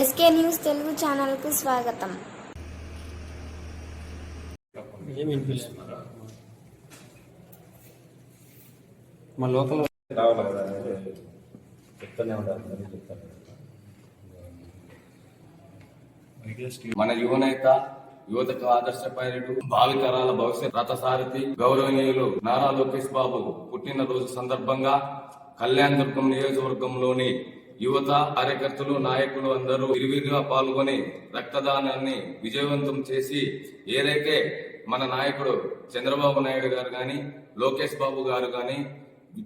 SK news Telugu ఛానల్కు స్వాగతం. మా లోకల్ రావాలి కదా అనేది చెప్తూనే ఉంటారు మరి చెప్తారు మన యువనేత యువతకు ఆదర్శపైరుడు భావితరాల భవిష్యత్ రథసారథి గౌరవనీయులు నారా లోకేష్ బాబు పుట్టినరోజు సందర్భంగా కళ్యాణ దుర్గం నియోజకవర్గంలోని యువత కార్యకర్తలు నాయకులు అందరూ విరివిరిగా పాల్గొని రక్తదానాన్ని విజయవంతం చేసి ఏదైతే మన నాయకుడు చంద్రబాబు నాయుడు గారు గాని లోకేష్ బాబు గారు గాని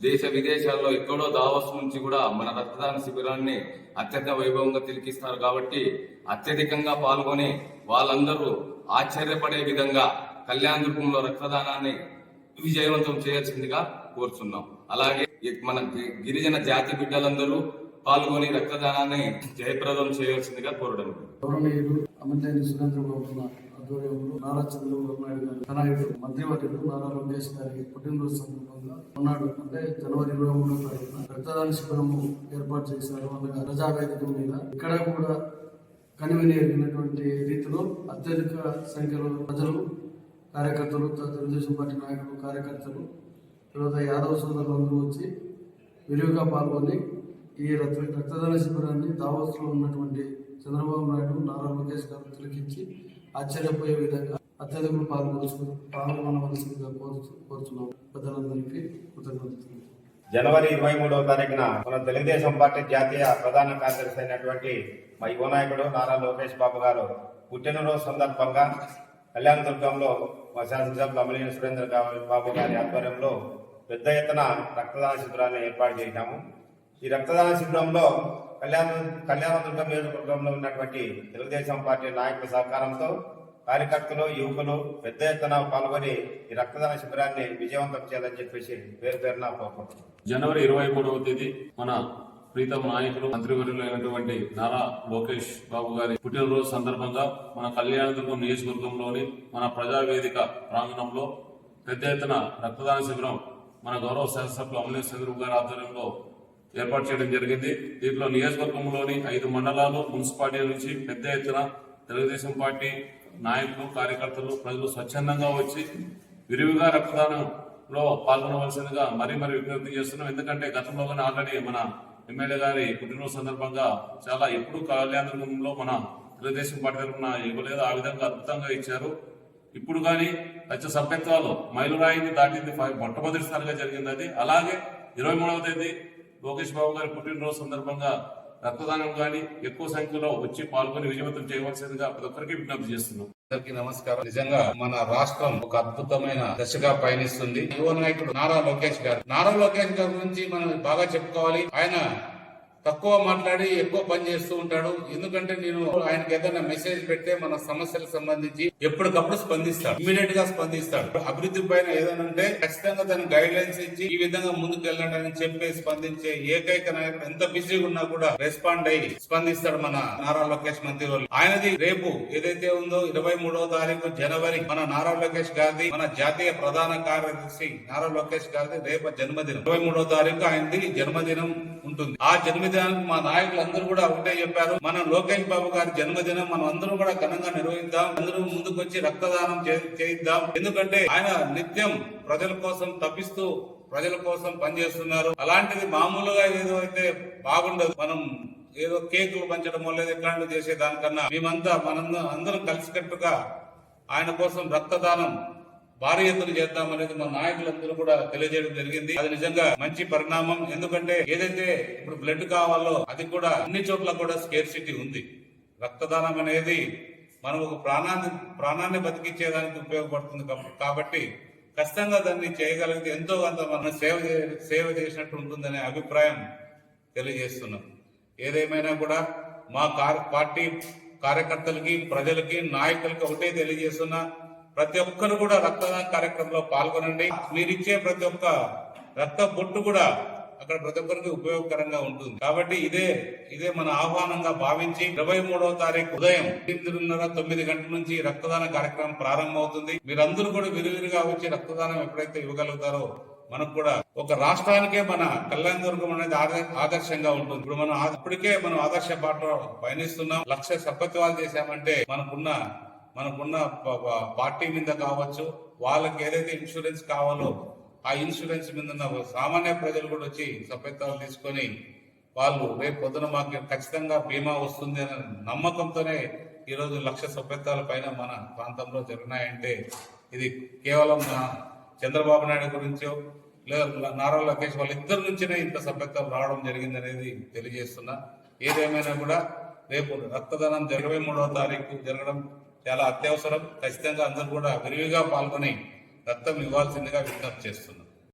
దేశ విదేశాల్లో ఎక్కడో దావస్ నుంచి కూడా మన రక్తదాన శిబిరాన్ని అత్యంత వైభవంగా తిరిగిస్తారు కాబట్టి అత్యధికంగా పాల్గొని వాళ్ళందరూ ఆశ్చర్యపడే విధంగా కళ్యాణ దుర్గంలో రక్తదానాన్ని విజయవంతం చేయాల్సిందిగా కోరుచున్నాం. అలాగే మన గిరిజన జాతి బిడ్డలందరూ పాల్గొని రక్తదానాన్ని జయప్రదం చేయాల్సిందిగా కోరడం. గౌరవనీయులు అమితేని సురేంద్ర బాబు ఆధ్వర్యంలో నారా చంద్రబాబు నాయుడు గారి తనయుడు మంత్రివర్యులు నారా లోకేష్ గారి పుట్టినరోజు సందర్భంగా ఉన్నాడు అంటే జనవరి ఇరవై మూడో తారీఖున రక్తదాన శిబిరము ఏర్పాటు చేశారు. అనగా ప్రజావేదిక మీద ఇక్కడ కూడా కనివిని రీతిలో అత్యధిక సంఖ్యలో ప్రజలు కార్యకర్తలు త- తెలుగుదేశం పార్టీ నాయకులు కార్యకర్తలు తర్వాత యాదవ సోదరులందరూ వచ్చి విరివిగా పాల్గొని ఈ రక్త రక్తదాన శిబిరాన్ని దావోస్లో ఉన్నటువంటి చంద్రబాబు నాయుడు నారా లోకేష్ గారు తిలకించి ఆశ్చర్యపోయే విధంగా అత్యధికులు పాల్గొనవలసి పాల్గొనవలసిందిగా కోరుతూ కోరుతున్నాం ప్రజలందరికీ కృతజ్ఞతలు. జనవరి ఇరవై మూడవ తారీఖున మన తెలుగుదేశం పార్టీ జాతీయ ప్రధాన కార్యదర్శి అయినటువంటి మా యువ నాయకుడు నారా లోకేష్ బాబు గారు పుట్టినరోజు సందర్భంగా కళ్యాణ దుర్గంలో మా శాసనసభ్యులు అమలీన సురేంద్ర బాబు గారి ఆధ్వర్యంలో పెద్ద ఎత్తున రక్తదాన శిబిరాన్ని ఏర్పాటు చేశాము. ఈ రక్తదాన శిబిరంలో కళ్యాణ కళ్యాణదుర్గం నియోజకవర్గంలో ఉన్నటువంటి తెలుగుదేశం పార్టీ నాయకుల సహకారంతో కార్యకర్తలు యువకులు పెద్ద ఎత్తున పాల్గొని ఈ రక్తదాన శిబిరాన్ని విజయవంతం చేయాలని చెప్పేసి పేరు పేరున కోరుకుంటున్నాం. జనవరి ఇరవై మూడవ తేదీ మన ప్రీతం నాయకులు మంత్రివర్యులు అయినటువంటి నారా లోకేష్ బాబు గారి పుట్టినరోజు సందర్భంగా మన కళ్యాణదుర్గం నియోజకవర్గంలోని మన ప్రజావేదిక ప్రాంగణంలో పెద్ద ఎత్తున రక్తదాన శిబిరం మన గౌరవ శాసనసభ్యులు అమలేష్ చంద్రబాబు గారి ఆధ్వర్యంలో ఏర్పాటు చేయడం జరిగింది. దీంట్లో నియోజకవర్గంలోని ఐదు మండలాలు మున్సిపాలిటీ నుంచి పెద్ద ఎత్తున తెలుగుదేశం పార్టీ నాయకులు కార్యకర్తలు ప్రజలు స్వచ్ఛందంగా వచ్చి విరివిగా రక్తదానంలో పాల్గొనవలసిందిగా మరీ మరీ విజ్ఞప్తి చేస్తున్నాం. ఎందుకంటే గతంలో కానీ ఆల్రెడీ మన ఎమ్మెల్యే గారి పుట్టినరోజు సందర్భంగా చాలా ఎప్పుడు కళ్యాణంలో మన తెలుగుదేశం పార్టీ తరఫున ఇవ్వలేదు. ఆ విధంగా అద్భుతంగా ఇచ్చారు. ఇప్పుడు కానీ లక్ష సభ్యత్వాలు మైలురాయిని దాటింది మొట్టమొదటిసారిగా జరిగింది అది. అలాగే ఇరవై మూడవ తేదీ లోకేష్ బాబు గారి పుట్టినరోజు సందర్భంగా రక్తదానం కానీ ఎక్కువ సంఖ్యలో వచ్చి పాల్గొని విజయవంతం చేయవలసిందిగా ప్రతి ఒక్కరికి విజ్ఞప్తి చేస్తున్నాం. అందరికీ నమస్కారం. నిజంగా మన రాష్ట్రం ఒక అద్భుతమైన దశగా పయనిస్తుంది. యువ నాయకుడు నారా లోకేష్ గారు. నారా లోకేష్ గారి గురించి మనం బాగా చెప్పుకోవాలి. ఆయన తక్కువ మాట్లాడి ఎక్కువ పని చేస్తూ ఉంటాడు. ఎందుకంటే నేను ఆయనకి ఏదైనా మెసేజ్ పెడితే మన సమస్యలకు సంబంధించి ఎప్పటికప్పుడు స్పందిస్తాడు. ఇమీడియట్గా స్పందిస్తాడు. అభివృద్ధి పైన ఏదైనా ఉంటే ఖచ్చితంగా తన గైడ్ లైన్స్ ఇచ్చి ఈ విధంగా ముందుకు వెళ్ళండి అని చెప్పి స్పందించే ఏకైక నాయకుడు ఎంత బిజీగా ఉన్నా కూడా రెస్పాండ్ అయ్యి స్పందిస్తాడు మన నారా లోకేష్ మంత్రి వాళ్ళు ఆయనది రేపు ఏదైతే ఉందో ఇరవై మూడవ తారీఖు జనవరి మన నారా లోకేష్ గారిది మన జాతీయ ప్రధాన కార్యదర్శి నారా లోకేష్ గారిది రేపు జన్మదినం. ఇరవై మూడవ తారీఖు ఆయనది జన్మదినం ఉంటుంది. ఆ జన్మదినానికి మా నాయకులందరూ కూడా ఒకటే చెప్పారు. మన లోకేష్ బాబు గారి జన్మదినం మనం అందరం కూడా ఘనంగా నిర్వహిద్దాం. అందరూ ముందుకొచ్చి రక్తదానం చే- చేయిద్దాం. ఎందుకంటే ఆయన నిత్యం ప్రజల కోసం తప్పిస్తూ ప్రజల కోసం పనిచేస్తున్నారు. అలాంటిది మామూలుగా ఏదో అయితే బాగుండదు. మనం ఏదో కేకులు పంచడమో లేదా ఇట్లాంటివి చేసే దానికన్నా మేమంతా మనందరం అందరం కలిసికట్టుగా ఆయన కోసం రక్తదానం భారీ ఎత్తున చేద్దామనేది మా నాయకులందరూ కూడా తెలియజేయడం జరిగింది. అది నిజంగా మంచి పరిణామం. ఎందుకంటే ఏదైతే ఇప్పుడు బ్లడ్ కావాలో అది కూడా అన్ని చోట్ల కూడా స్కేర్ సిటీ ఉంది. రక్తదానం అనేది మనం ఒక ప్రాణాన్ని ప్రాణాన్ని బతికించేదానికి ఉపయోగపడుతుంది కాబట్టి ఖచ్చితంగా దాన్ని చేయగలిగితే ఎంతో కొంత మనం సేవ సేవ చేసినట్టు ఉంటుందనే అభిప్రాయం తెలియజేస్తున్నాం. ఏదేమైనా కూడా మా కార్- పార్టీ కార్యకర్తలకి ప్రజలకి నాయకులకి ఒకటే తెలియజేస్తున్నా ప్రతి ఒక్కరు కూడా రక్తదాన కార్యక్రమంలో పాల్గొనండి. మీరిచ్చే ప్రతి ఒక్క రక్త బొట్టు కూడా అక్కడ ప్రతి ఒక్కరికి ఉపయోగకరంగా ఉంటుంది. కాబట్టి ఇదే ఇదే మన ఆహ్వానంగా భావించి ఇరవై మూడవ తారీఖు ఉదయం ఎనిమిదిన్నర తొమ్మిది గంటల నుంచి రక్తదాన కార్యక్రమం ప్రారంభమవుతుంది. మీరందరూ కూడా విరివిరిగా వచ్చి రక్తదానం ఎప్పుడైతే ఇవ్వగలుగుతారో మనకు కూడా ఒక రాష్ట్రానికే మన కళ్యాణ దుర్గం అనేది ఆదర్శంగా ఉంటుంది. ఇప్పుడు మనం ఇప్పటికే మనం ఆదర్శ బాట పయనిస్తున్నాం. లక్ష సపత్వాలు చేశామంటే మనకున్న మనకున్న పార్టీ మీద కావచ్చు వాళ్ళకి ఏదైతే ఇన్సూరెన్స్ కావాలో ఆ ఇన్సూరెన్స్ మీద ఉన్న సామాన్య ప్రజలు కూడా వచ్చి సభ్యత్వాలు తీసుకొని వాళ్ళు రేపు పొద్దున మాకు ఖచ్చితంగా బీమా వస్తుంది అనే నమ్మకంతోనే ఈరోజు లక్ష సభ్యత్వాల పైన మన ప్రాంతంలో జరిగినాయంటే ఇది కేవలం చంద్రబాబు నాయుడు గురించో లేదా నారా లోకేష్ వాళ్ళిద్దరి నుంచినే ఇంత సభ్యత్వం రావడం జరిగింది అనేది తెలియజేస్తున్నా. ఏదేమైనా కూడా రేపు రక్తదానం ఇరవై మూడవ తారీఖు జరగడం చాలా అత్యవసరం. ఖచ్చితంగా అందరూ కూడా విరివిగా పాల్గొని రక్తం ఇవ్వాల్సిందిగా విజ్ఞప్తి చేస్తున్నా.